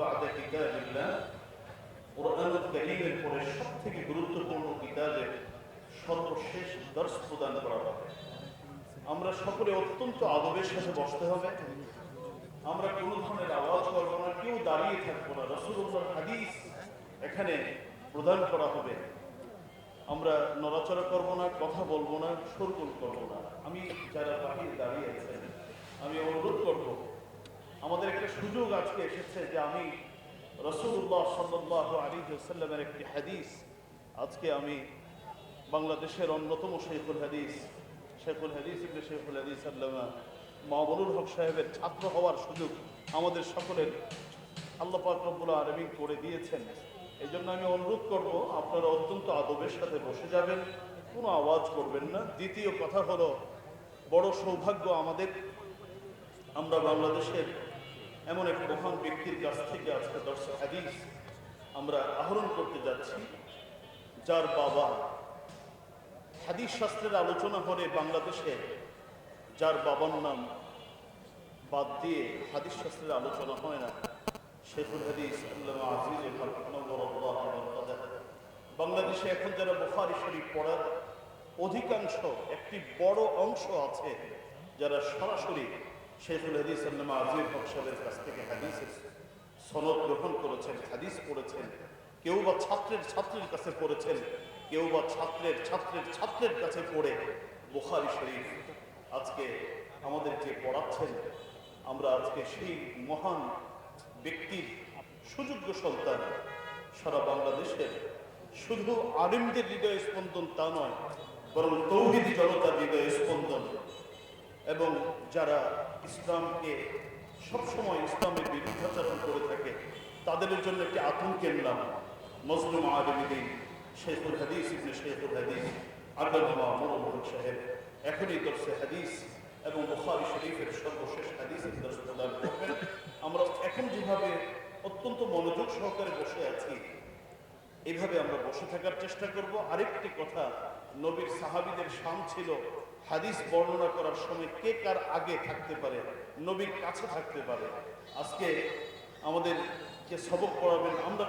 বাদা কিতাবিল্লাহ পরে সবথেকে গুরুত্বপূর্ণ সর্বশেষ প্রদান করা হবে। আমরা সকলে অত্যন্ত আদবের সাথে বসতে হবে। আমরা কোনো ধরনের আওয়াজ করব না, কেউ দাঁড়িয়ে থাকব না। রসুল্লাহ হাদিস এখানে প্রদান করা হবে। আমরা নড়াচড়া করব না, কথা বলব না সরগোল করব না। আমি যারা বাহিরে দাঁড়িয়ে আছেন, আমি অনুরোধ করব আমাদের একটা সুযোগ আজকে এসেছে যে আমি রসুল্লাহ সাল্লাহ আলী সাল্লামের একটি হাদিস আজকে আমি বাংলাদেশের অন্যতম শেখুল হাদিস শেখুল হাদিস ইবনে শেখুল হাদিস আল্লামা মামুনুল হক সাহেবের ছাত্র হওয়ার সুযোগ আমাদের সকলের আল্লাহ পাক রব্বুল করে দিয়েছেন। এই জন্য আমি অনুরোধ করব, আপনারা অত্যন্ত আদবের সাথে বসে যাবেন, কোনো আওয়াজ করবেন না। দ্বিতীয় কথা হলো, বড় সৌভাগ্য আমাদের, আমরা বাংলাদেশের এমন এক মহান ব্যক্তির কাছ থেকে আজকে দর্শক হাদিস আমরা আহরণ করতে যাচ্ছি, যার বাবা হাদিস শাস্ত্রের আলোচনা করে বাংলাদেশে যার বাবার নাম বাদ দিয়ে হাদিস শাস্ত্রের আলোচনা হয় না, শেখুল হাদিস বাংলাদেশে এখন যারা বুখারী শরীফ পড়ার অধিকাংশ একটি বড় অংশ আছে যারা সরাসরি শেখুল হাদিস আল্লামা সাহেবের কাছ থেকে হাদিসের সনদ গ্রহণ করেছেন, হাদিস পড়েছেন। কেউ বা ছাত্রের ছাত্রের কাছে পড়েছেন, কেউ বা ছাত্রের ছাত্রের ছাত্রের কাছে পড়ে বুখারি শরীফ। আজকে আমাদের যে পড়াচ্ছেন, আমরা আজকে সেই মহান ব্যক্তির সুযোগ্য সন্তান সারা বাংলাদেশের শুধু আলিমদের হৃদয় স্পন্দন তা নয়, বরং তৌহিদি জনতার হৃদয় স্পন্দন এবং যারা ইসলামকে সবসময় ইসলামের বিরুদ্ধাচরণ করে থাকে, তাদের জন্য একটি আতঙ্কের নাম মজলুম আলমদিন শেখুল হাদিস ইবনে শেখুল হাদিস, আল্লামা মনোমোহন সাহেব। এখনই দর্শে হাদিস এবং বুখারি শরীফের সর্বশেষ হাদিস দর্শ প্রদান করবেন। আমরা এখন যেভাবে অত্যন্ত মনোযোগ সহকারে বসে আছি এইভাবে আমরা বসে থাকার চেষ্টা করব। আরেকটি কথা, নবীর সাহাবিদের সাম ছিল হাদিস বর্ণনা করার সময় কে কার আগে থাকতে পারে, নবীর কাছে থাকতে পারে। আজকে আমাদের যে সবক পড়াবেন, আমরা